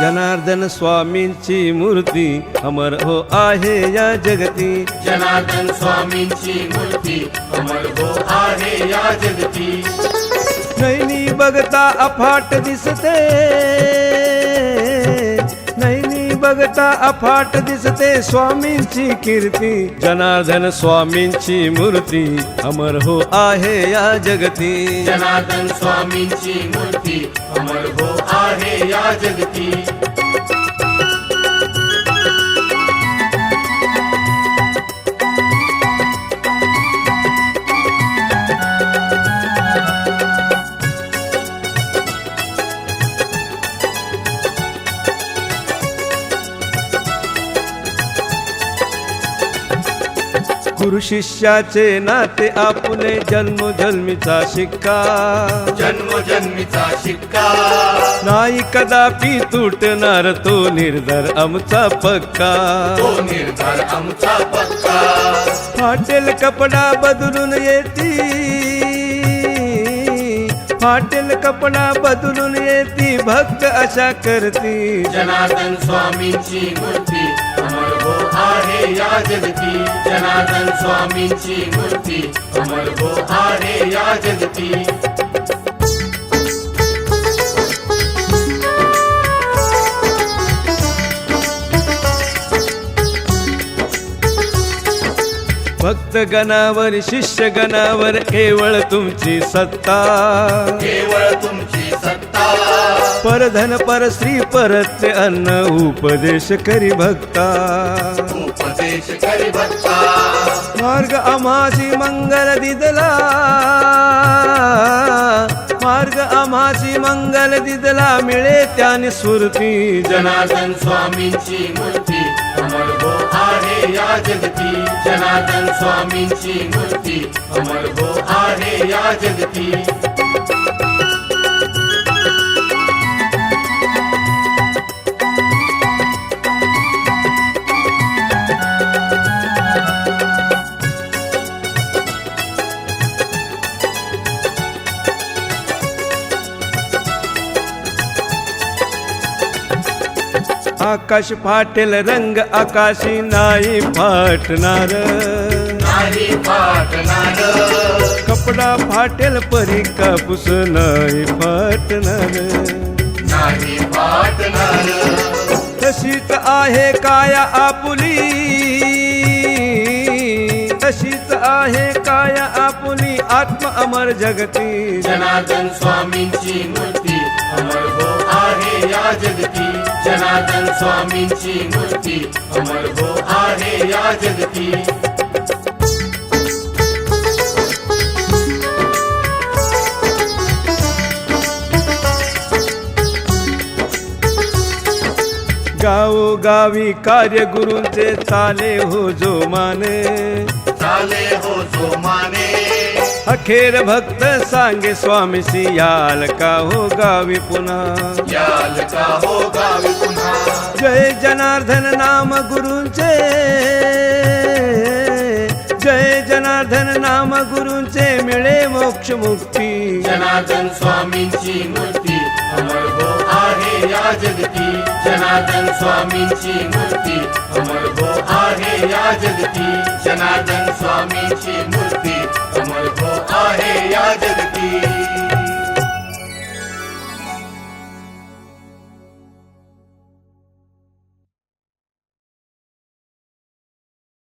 जनार्दन स्वामींची मूर्ती अमर हो आहे या जगती. जनार्दन स्वामींची मूर्ती अमर हो आहे या जगती. नैनी बघता अफाट दिसते. बघता अफाट दिसते स्वामींची कीर्ती. जनार्दन स्वामींची मूर्ती अमर हो आहे या जगती. जनार्दन स्वामींची मूर्ती अमर हो आहे या जगती. गुरु शिष्याचे नाते आपले जन्मोजन्मीचा शिक्का. जन्मोजन्मीचा शिक्का. नाही कदापि तुटणार तो निर्धार आमचा पक्का. तो निर्धार आमचा पक्का. फाटेल कपडा बदलून येती. फाटेल कपडा बदलून येती. भक्त अशा करती. जनार्दन स्वामींची मूर्ती अमर हो आहे या जगती जनार्दन स्वामींची मूर्ती. अमर हो आहे या जगती. भक्त गणावर शिष्य गणावर केवळ तुमची सत्ता. केवळ तुमची सत्ता. परधन पर श्री परत्य अन्न उपदेश करी भक्ता. उपदेश करी भक्ता. मार्ग आम्हासी मंगल दिदला. मार्ग आम्हासी मंगल दिदला मिळे त्याने सुरती. जनार्दन स्वामींची मूर्ती अमर हो आहे या जगती. जनार्दन स्वामींची मूर्ती अमर हो आहे या जगती. आकाश फाटेल रंग आकाशी नाही फाटणार. कपडा फाटेल परी कापूस नाही फाटणार. नाही फाटणार. तशीच आहे काया आपुली. तशीच आहे काया आपुली आत्म अमर जगती. जनार्दन स्वामींची मूर्ती अमर हो आहे या जगती. जनार्दन स्वामींची मूर्ती अमर हो आहे या जगती. गावोगावी कार्य गुरूंचे चाले हो जो माने चाले हो जो माने अखेर भक्त सांगे स्वामीसी याल का हो गावी पुन्हा? याल का हो गावी पुन्हा? जय जनार्दन नाम गुरूंचे. जय जनार्दन नाम गुरूंचे मिळे मोक्ष मुक्ती. जनार्दन स्वामींची मूर्ती अमर हो आहे या जगती. जनार्दन स्वामींची मूर्ती अमर हो आहे या जगती जनार्दन स्वामीची मूर्ती अमर हो आहे या जगती.